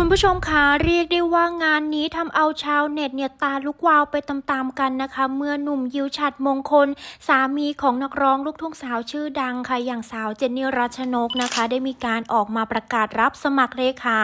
คุณผู้ชมคะเรียกได้ว่างานนี้ทำเอาชาวเน็ตเนี่ยตาลุกวาวไปตามๆกันนะคะ เมื่อหนุ่มยิวฉัดมงคล สามีของนักร้องลูกทุ่งสาวชื่อดังค่ะอย่างสาวเจนนี่รัชนกนะคะ ได้มีการออกมาประกาศรับสมัครเลขา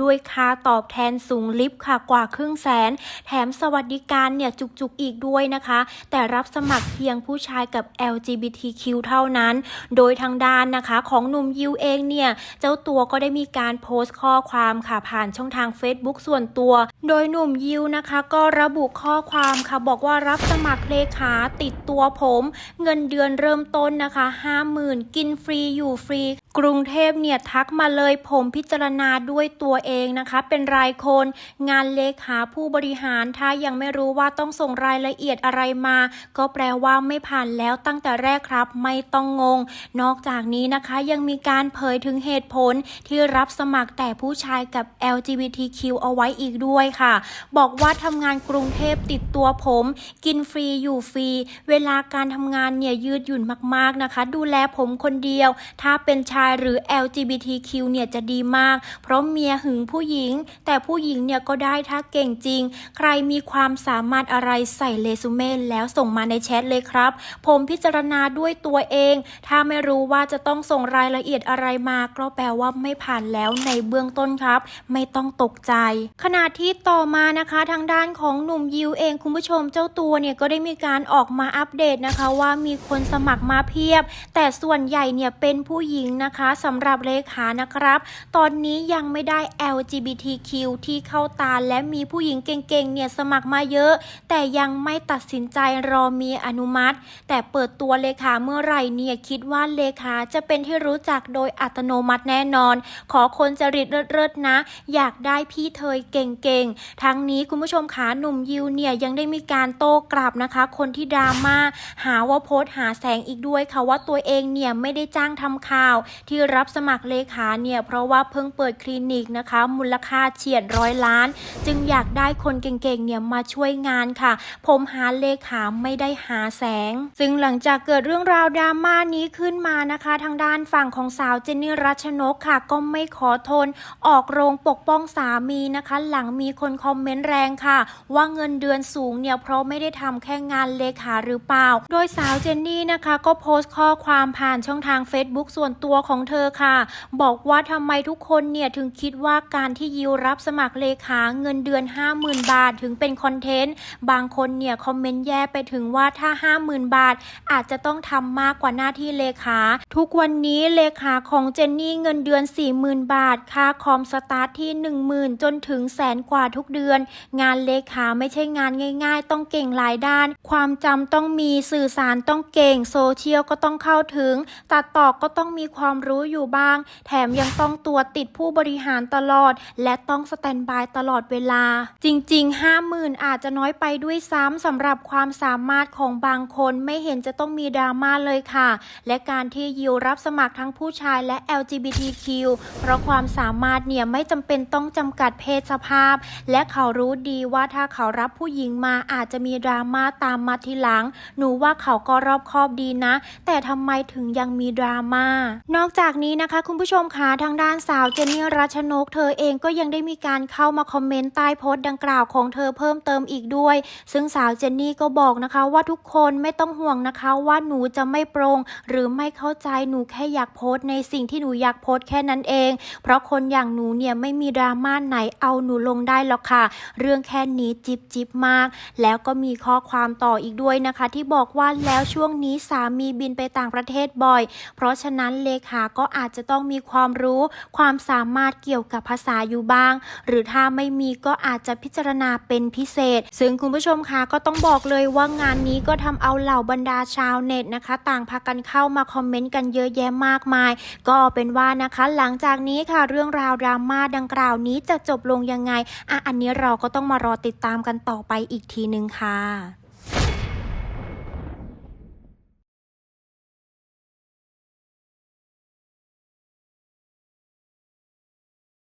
ด้วยค่าตอบแทนสูงลิฟต์ค่ะกว่าครึ่งแสน แถมสวัสดิการเนี่ยจุกๆอีกด้วยนะคะ แต่รับสมัครเพียงผู้ชายกับ LGBTQ เท่านั้น โดยทางด้านนะคะของหนุ่มยิวเองเนี่ยเจ้าตัวก็ได้มีการโพสต์ข้อความค่ะผ่านช่องทาง Facebook ส่วนตัว โดยหนุ่มยิวนะคะ ก็ระบุข้อความค่ะบอกว่ารับสมัครเลขาติดตัวผม เงินเดือนเริ่มต้นนะคะ 50,000 กินฟรีอยู่ฟรี กรุงเทพเนี่ยทักมาเลยผมพิจารณาด้วยตัวเองนะคะ เป็นรายคนงานเลขาผู้บริหารถ้ายังไม่รู้ว่าต้องส่งรายละเอียดอะไรมา ก็แปลว่าไม่ผ่านแล้วตั้งแต่แรกครับ ไม่ต้องงง นอกจากนี้นะคะยังมีการเผยถึงเหตุผลที่รับสมัครแต่ผู้ชายกับ LGBTQ เอาไว้อีกด้วยค่ะ บอกว่าทำงานกรุงเทพติดตัวผม กินฟรีอยู่ฟรี เวลาการทำงานเนี่ยยืดหยุ่นมากๆนะคะ ดูแลผมคนเดียว ถ้าเป็นชายหรือ LGBTQ เนี่ยจะดีมาก เพราะเมียหึงผู้หญิง แต่ผู้หญิงเนี่ยก็ได้ถ้าเก่งจริง ใครมีความสามารถอะไรใส่เรซูเม่แล้วส่งมาในแชทเลยครับ ผมพิจารณาด้วยตัวเอง ถ้าไม่รู้ว่าจะต้องส่งรายละเอียดอะไรมาก็แปลว่าไม่ผ่านแล้วในเบื้องต้นครับ ไม่ต้องตกใจ ขณะที่ต่อมานะคะทางด้านของหนุ่มยิวเองคุณผู้ชมเจ้าตัวเนี่ยก็ได้มีการออกมาอัปเดตนะคะว่ามีคนสมัครมาเพียบ แต่ส่วนใหญ่เนี่ยเป็นผู้หญิงนะคะสำหรับเลขานะครับ ตอนนี้ยังไม่ได้ LGBTQ ที่เข้าตาและมีผู้หญิงเก่งๆเนี่ยสมัครมาเยอะ แต่ยังไม่ตัดสินใจรอมีอนุมัติ แต่เปิดตัวเลขาเมื่อไหร่เนี่ยคิดว่าเลขาจะเป็นที่รู้จักโดยอัตโนมัติแน่นอน ขอคนจริตเลิศๆนะ อยากได้พี่เทยเก่งๆ ทั้งนี้คุณผู้ชมขาหนุ่มยิวเนี่ยยังได้มีการโต้กลับนะคะ คนที่ดราม่าหาว่าโพสหาแสงอีกด้วยค่ะว่าตัวเองเนี่ยไม่ได้จ้างทำข่าวที่รับสมัครเลขาเนี่ยเพราะว่าเพิ่งเปิดคลินิกนะคะ มูลค่าเฉียดร้อยล้าน จึงอยากได้คนเก่งๆเนี่ยมาช่วยงานค่ะ ผมหาเลขาไม่ได้หาแสง ซึ่งหลังจากเกิดเรื่องราวดราม่านี้ขึ้นมานะคะ ทางด้านฝั่งของสาวเจนนี่รัชนกค่ะ ก็ไม่ขอทน ออกโรงปกป้องสามีนะคะ หลังมีคนคอมเมนต์แรงค่ะ ว่าเงินเดือนสูงเนี่ยเพราะไม่ได้ทำแค่งานเลขาหรือเปล่า โดยสาวเจนนี่นะคะ ก็โพสต์ข้อความผ่านช่องทาง Facebook ส่วนตัวของเธอค่ะ บอกว่าทำไมทุกคนเนี่ยถึงคิดว่าการที่ยิวรับสมัครเลขาเงินเดือน 50,000 บาทถึงเป็นคอนเทนต์ บางคนเนี่ยคอมเมนต์แย่ไปถึงว่าถ้า 50,000 บาท อาจจะต้องทำมากกว่าหน้าที่เลขา ทุกวันนี้เลขาของเจนนี่เงินเดือน 40,000 บาท ค่าคอมสตาร์ทที่ 10,000 จนถึงแสนกว่าทุกเดือน งานเลขาไม่ใช่งานง่ายๆ ต้องเก่งหลายด้าน ความจำต้องมีสื่อสารต้องเก่งโซเชียลก็ต้องเข้าถึง ตัดต่อก็ต้องมีความรู้อยู่บ้าง แถมยังต้องตัวติดผู้บริหารตลอด และต้องสแตนบายตลอดเวลา จริงๆ 50,000 อาจจะน้อยไปด้วยซ้ำสำหรับความสามารถของบางคนไม่เห็นจะต้องมีดราม่าเลยค่ะ และการที่ยิวรับสมัครทั้งผู้ชายและ LGBTQ เพราะความสามารถเนี่ยไม่จำเป็นต้องจำกัดเพศสภาพ และเขารู้ดีว่าถ้าเขารับผู้หญิงมาอาจจะมีดราม่าตามมาทีหลัง หนูว่าเขาก็รอบคอบดีนะ แต่ทำไมถึงยังมีดราม่านอกจากนี้นะคะคุณผู้ชมคะทางด้านสาวเจนนี่รัชนก เธอเองก็ยังได้มีการเข้ามาคอมเมนต์ใต้โพสต์ดังกล่าวของเธอเพิ่มเติมอีกด้วย ซึ่งสาวเจนนี่ก็บอกนะคะว่าทุกคนไม่ต้องห่วงนะคะว่าหนูจะไม่โปร่งหรือไม่เข้าใจหนูแค่อยากโพสต์ในสิ่งที่หนูอยากโพสต์แค่นั้นเอง เพราะคนอย่างหนูเนี่ยไม่มีดราม่าไหนเอาหนูลงได้หรอกค่ะ เรื่องแค่นี้จิบจิบมาก แล้วก็มีข้อความต่ออีกด้วยนะคะ ที่บอกว่าแล้วช่วงนี้สามีบินไปต่างประเทศบ่อย เพราะฉะนั้นเลขาก็อาจจะต้องมีความรู้ ความสามารถเกี่ยวกับภาษาอยู่บ้าง หรือถ้าไม่มีก็อาจจะพิจารณาเป็นพิเศษ ซึ่งคุณผู้ชมคะก็ต้องบอกเลยว่างานนี้ก็ทำเอาเหล่าบรรดาชาวเน็ตนะคะ ต่างพากันเข้ามาคอมเมนต์กันเยอะแยะมากมาย ก็เป็นว่านะคะหลังจากนี้ค่ะเรื่องราวดราม่าดังกล่าวนี้จะจบลงยังไงอะอันนี้เราก็ต้องมารอติดตามกันต่อไปอีกทีนึงค่ะ